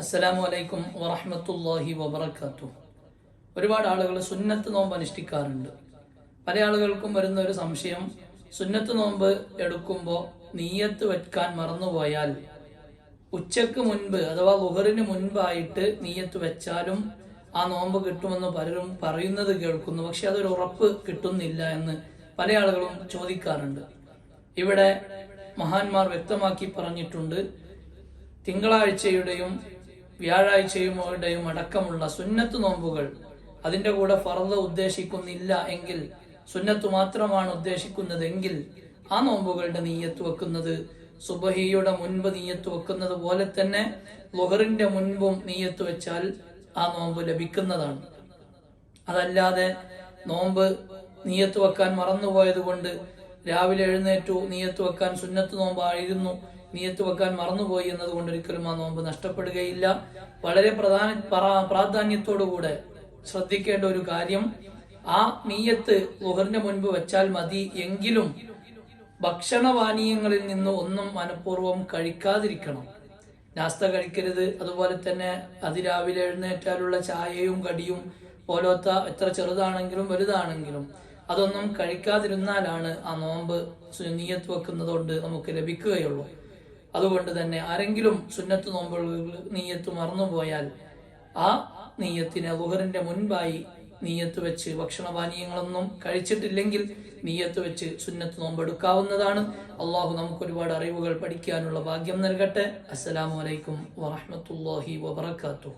അസ്സലാമു അലൈക്കും വറഹമത്തല്ലാഹി വബറകാതുഹു. ഒരുപാട് ആളുകൾ സുന്നത്ത് നോമ്പ് അനുഷ്ഠിക്കാറുണ്ട്. പല ആളുകൾക്കും വരുന്ന ഒരു സംശയം സുന്നത്ത് നോമ്പ് എടുക്കുമ്പോൾ നീയത്ത് വെക്കാൻ മറന്നുപോയാൽ ഉച്ചയ്ക്ക് മുൻപ് അഥവാ ലുഹറിന് മുൻപായിട്ട് നീയത്ത് വെച്ചാലും ആ നോമ്പ് കിട്ടുമെന്ന് പലരും പറയുന്നത് കേൾക്കുന്നു. പക്ഷെ അതൊരു ഉറപ്പ് കിട്ടുന്നില്ല എന്ന് പല ആളുകളും ചോദിക്കാറുണ്ട്. ഇവിടെ മഹാന്മാർ വ്യക്തമാക്കി പറഞ്ഞിട്ടുണ്ട് തിങ്കളാഴ്ചയുടെയും വ്യാഴാഴ്ചയുടെയും അടക്കമുള്ള സുന്നത്ത് നോമ്പുകൾ അതിന്റെ കൂടെ ഫറദ് ഉദ്ദേശിക്കുന്നില്ല എങ്കിൽ സുന്നത്ത് മാത്രമാണ് ഉദ്ദേശിക്കുന്നതെങ്കിൽ ആ നോമ്പുകളുടെ നീയത്ത് വെക്കുന്നത് സുബഹിയുടെ മുൻപ് നീയത്ത് വെക്കുന്നത് പോലെ തന്നെ ലുഹറിന്റെ മുൻപും നീയത്ത് വെച്ചാൽ ആ നോമ്പ് ലഭിക്കുന്നതാണ്. അതല്ലാതെ നോമ്പ് നീയത്ത് വെക്കാൻ മറന്നുപോയത് കൊണ്ട് രാവിലെ എഴുന്നേറ്റു നീയത്ത് വെക്കാൻ സുന്നത്ത് നോമ്പായിരുന്നു നീയത്ത് വെക്കാൻ മറന്നുപോയി എന്നതുകൊണ്ട് ഒരിക്കലും ആ നോമ്പ് നഷ്ടപ്പെടുകയില്ല. വളരെ പ്രധാന പ്രാ- പ്രാധാന്യത്തോടുകൂടെ ശ്രദ്ധിക്കേണ്ട ഒരു കാര്യം ആ നീയത്ത് ലുഹറിന്റെ മുൻപ് വെച്ചാൽ മതി എങ്കിലും ഭക്ഷണപാനീയങ്ങളിൽ നിന്ന് ഒന്നും മനഃപൂർവം കഴിക്കാതിരിക്കണം. നാസ്ത കഴിക്കരുത്. അതുപോലെ തന്നെ അതിരാവിലെ എഴുന്നേറ്റാലുള്ള ചായയും കടിയും പോലത്തെ എത്ര ചെറുതാണെങ്കിലും വലുതാണെങ്കിലും അതൊന്നും കഴിക്കാതിരുന്നാലാണ് ആ നോമ്പ് നീയത്ത് വെക്കുന്നതുകൊണ്ട് നമുക്ക് ലഭിക്കുകയുള്ളൂ. അതുകൊണ്ട് തന്നെ ആരെങ്കിലും സുന്നത്ത് നോമ്പുകൾ നീയത്ത് മറന്നുപോയാൽ ആ നീയത്തിനെ ലുഹറിന്റെ മുൻപായി നീയത്ത് വെച്ച് ഭക്ഷണപാനീയങ്ങളൊന്നും കഴിച്ചിട്ടില്ലെങ്കിൽ നീയത്ത് വെച്ച് സുന്നത്ത് നോമ്പെടുക്കാവുന്നതാണ്. അള്ളാഹു നമുക്ക് ഒരുപാട് അറിവുകൾ പഠിക്കാനുള്ള ഭാഗ്യം നൽകട്ടെ. അസ്സലാമു അലൈക്കും വറഹ്മത്തുള്ളാഹി വബറകാതുഹു.